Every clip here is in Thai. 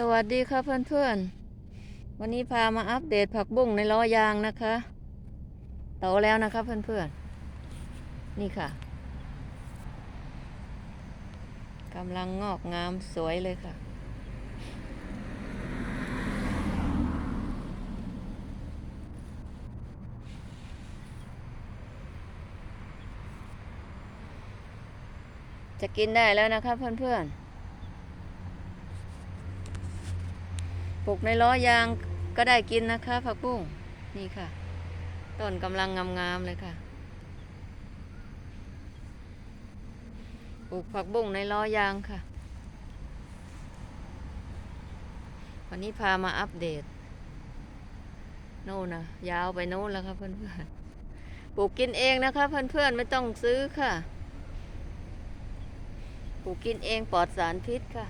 สวัสดีค่ะเพื่อนๆ วันนี้พามาอัปเดตผักบุ้งในล้อยางนะคะโตแล้วนะคะเพื่อนๆ นี่ค่ะกำลังงอกงามสวยเลยค่ะ จะกินได้แล้วนะคะเพื่อนๆ ปลูกในล้อยางก็ได้กินนะคะผักบุ้งนี่ค่ะ ต้นกำลังงามๆเลยค่ะ ปลูกผักบุ้งในล้อยางค่ะ วันนี้พามาอัปเดต โน่นนะยาวไปโน่นแล้วค่ะเพื่อนๆ ปลูกกินเองนะคะ เพื่อนๆ ไม่ต้องซื้อค่ะ ปลูกกินเองปลอดสารพิษค่ะ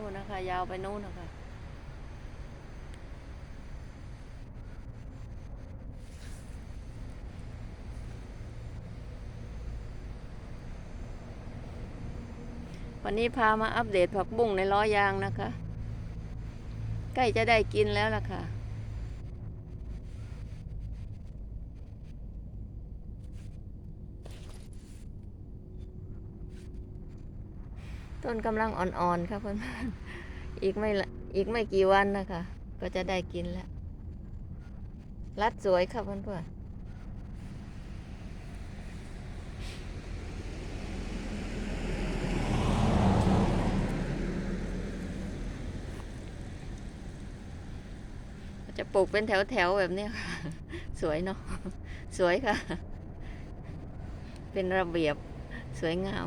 นู่นนะคะ ยาวไปนู่นนะคะ วันนี้พามาอัปเดตผักบุ้งในล้อยางนะคะ ใกล้จะได้กินแล้วล่ะค่ะ ต้นกำลังอ่อนๆค่ะเพื่อนๆอีกไม่ละอีกไม่กี่วันนะคะ ก็จะได้กินแล้ว รัดสวยค่ะเพื่อนๆจะปลูกเป็นแถวๆแบบนี้ค่ะ สวยเนาะ สวยค่ะ เป็นระเบียบ สวยงาม